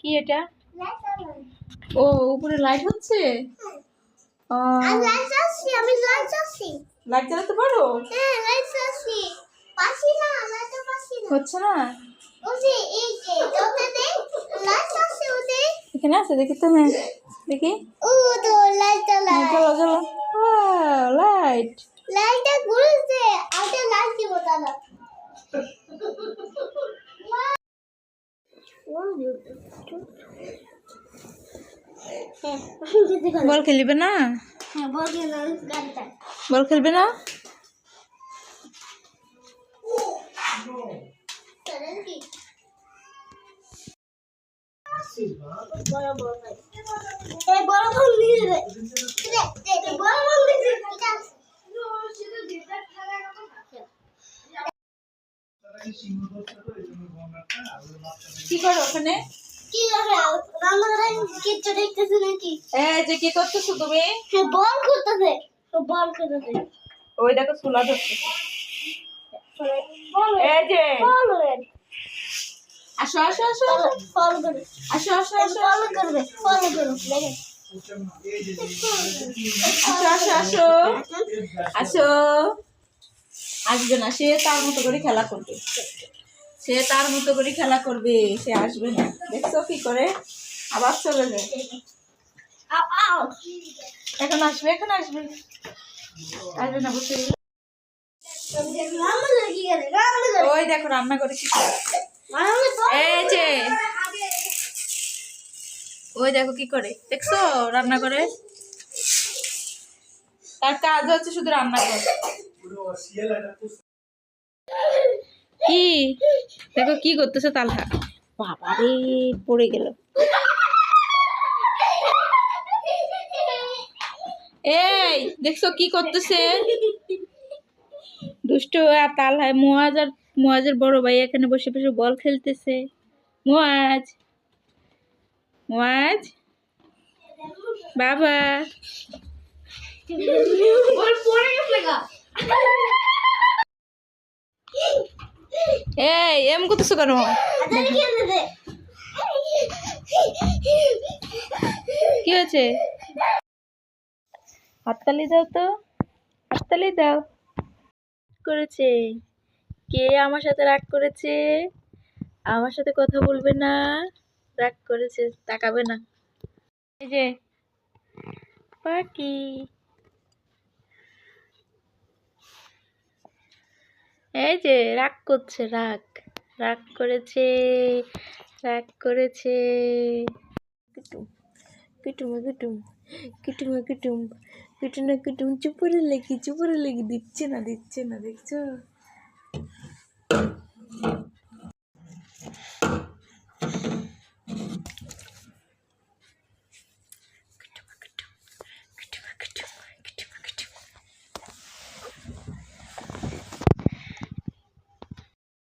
কি এটা? ও উপরে লাইট হচ্ছে? আমি লাইট চাচ্ছি লাইট চালাতে পারো? লাইট চাচ্ছি পাচ্ছি না পাচ্ছি হচ্ছে না? এখানে আছে দেখি তুমি হ্যাঁ। দেখি। ও তো লাইট লাইট লাইট বল খেলবে না? বল খেলবে না করেন কি বড় বড় ভাই এই বড় ফোন দিয়ে দে দে দে বড় ফোন দিয়ে দে এটা কি করো ওখানে? কি করতেছো তুমি? হ্যাঁ বল করতেছে। বল করতেছে। ওই দেখো চুলা ধরতেছে। আসো আসো আসো। ফল করে। আসো আসো আসো। ফল করবে ফল করবে দেখেন আসো আসো আসো। আসো। আসবে না। সে তার মতো করে খেলা করবে। সে তার মতো করে খেলা করবে, সে আসবে না। দেখছ কি করে? আবার চলে যায় এখন আসবে এখন আসবে। আসবে না, বসে ওই দেখো, রান্না করে কি। এই ওই দেখো কি করে? দেখছ রান্না করে? তার কাজ হচ্ছে শুধু রান্না করে। কি? দেখো কি করতেছে তালহা। বাবা রে পড়ে গেল। এই দেখছ কি করতেছে? দুষ্ট আর তালহায় মোয়াজ আর মোয়াজের বড় ভাই এখানে বসে বসে বল খেলতেছে। মোয়াজ মোয়াজ। বাবা। এই এম করতেছো কেন? কি হয়েছে? হাততালি দাও তো হাততালি দাও। করেছে। কে আমার সাথে রাগ করেছে? আমার সাথে কথা বলবে না। রাগ করেছে তাকাবে না। এই যে পাখি। এই যে, রাগ করছে, রাগ। রাগ করেছে রাগ করেছে। কুটুম কুটুম কুটুম কুটুম কুটুম কুটুম কুটুম, চুপরে লেগে চুপরে লেগে দিচ্ছে না দিচ্ছে না, দেখছ?